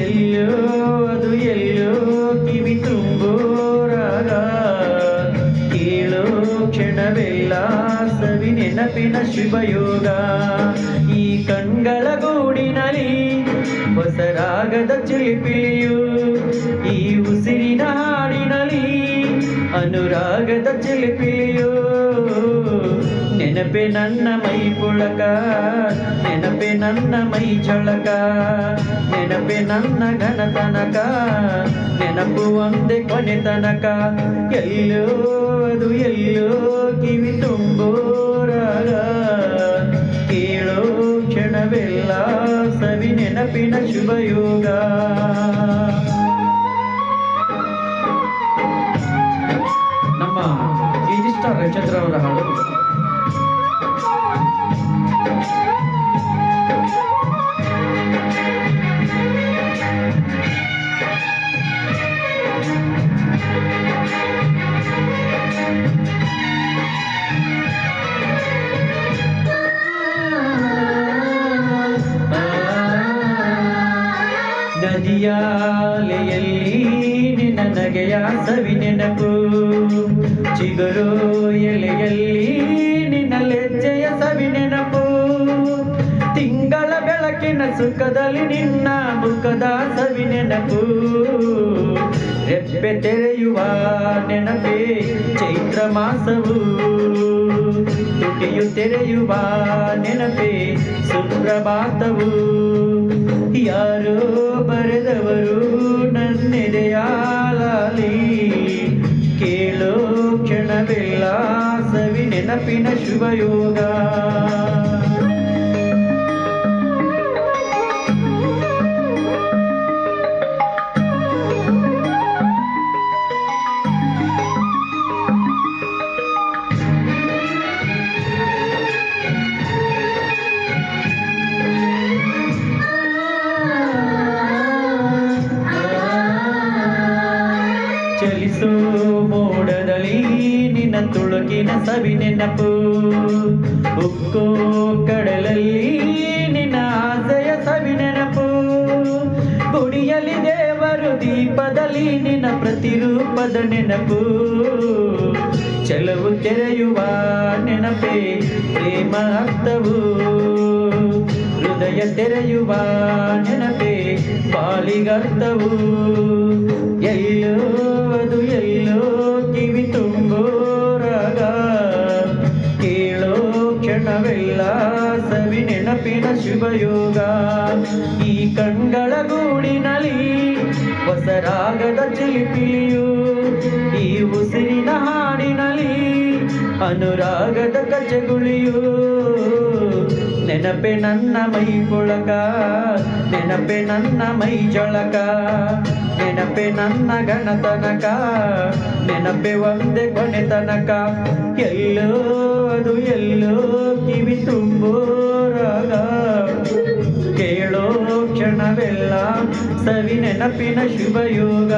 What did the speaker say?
ಎಲ್ಲೋ ಅದು ಎಲ್ಲೋ ಕಿವಿ ತುಂಬೋರಾಗ ಕೇಳೋ ಕ್ಷಣವೆಲ್ಲ ಸವಿ ನೆನಪಿನ ಶುಭಯೋಗ. ಈ ಕಣ್ಗಳ ಗೂಡಿನಲ್ಲಿ ಹೊಸರಾಗದ ಚಿಲಿಪಿಲಿಯು ಈ ಉಸಿರಿನ ಹಾಡಿನಲ್ಲಿ ಅನುರಾಗದ ಚಿಲಿಪಿಲಿಯು ನೆನಪೆ ನನ್ನ ಮೈ ಪುಳಕ, ನೆನಪೆ ನನ್ನ ಮೈ ಚಳಕ ನೆನಪೆ ನನ್ನ ಘನತನಕ ನೆನಪು ಒಂದೇ ಕೊನೆ ತನಕ. ಎಲ್ಲೋ ಅದು ಎಲ್ಲೋ ಕಿವಿ ತುಂಬೋರಾಗ ಕೇಳೋ ಕ್ಷಣವೆಲ್ಲ ಸವಿ ನೆನಪಿನ ಶುಭಯೋಗ. ನದಿಯಾಲೆಯಲ್ಲಿ ನಿನ್ನ ನಗೆಯ ಸವಿ ನೆನಪು. ಚಿಗುರು ಎಲೆಯಲ್ಲಿ ನಿನ್ನ ಲೆಜ್ಜೆಯ ಸವಿ ನೆನಪು. ತಿಂಗಳ ಬೆಳಕಿನ ಸುಖದಲ್ಲಿ ನಿನ್ನ ಮುಖದ ಸವಿ ನೆನಪು. ರೆಪ್ಪೆ ತೆರೆಯುವ ನೆನಪೇ ಚೈತ್ರ ಮಾಸವು. ತುಟಿಯು ತೆರೆಯುವ ನೆನಪೇ ಸುಪ್ರಭಾತವು. ಯಾರೋ ಬರೆದವರು ನನ್ನೆದೆಯಾಲಿ ಕೇಳೋ ಕ್ಷಣವೆಲ್ಲ ಸವಿ ನೆನಪಿನ ಶುಭಯೋಗ. ಚಲಿಸೋ ಮೋಡದಲ್ಲಿ ನಿನ್ನ ತುಳುಕಿನ ಸವಿ ನೆನಪು. ಉಕ್ಕೋ ಕಡಲಲ್ಲಿ ನಿನ್ನ ಆಸೆಯ ಸವಿ ನೆನಪು. ಗುಡಿಯಲ್ಲಿ ದೇವರು ದೀಪದಲ್ಲಿ ನಿನ್ನ ಪ್ರತಿರೂಪದ ನೆನಪು. ಚೆಲವು ತೆರೆಯುವ ನೆನಪೇ, ಪ್ರೇಮ ಅರ್ಥವು. ಹೃದಯ ತೆರೆಯುವ ನೆನಪೇ ಬಾಳಿಗರ್ಥವು ಕ್ಷಣವೆಲ್ಲ ಸವಿ ನೆನಪಿನ ಶುಭಯೋಗ ಈ ಕಣ್ಗಳ ಗೂಡಿನಲ್ಲಿ ಹೊಸ ರಾಗದ ಚಿಲಿಪಿಲಿಯು ಈ ಉಸಿರಿನ ಹಾಡಿನಲ್ಲಿ ಅನುರಾಗದ ಕಚಗುಳಿಯು. ನೆನಪೆ ನನ್ನ ಮೈ ಪುಳಕ ನೆನಪೆ ನನ್ನ ಮೈ ಜಳಕ, ನೆನಪೆ ನನ್ನ ಗಣತನಕ ನೆನಪೆ ಒಂದೇ ಕೊನೆತನಕ ಎಲ್ಲೋ ಅದು ಎಲ್ಲೋ ಕಿವಿ ತುಂಬೋ ರಾಗ, ಕೇಳೋ ಕ್ಷಣವೆಲ್ಲ ಸವಿ ನೆನಪಿನ ಶುಭಯೋಗ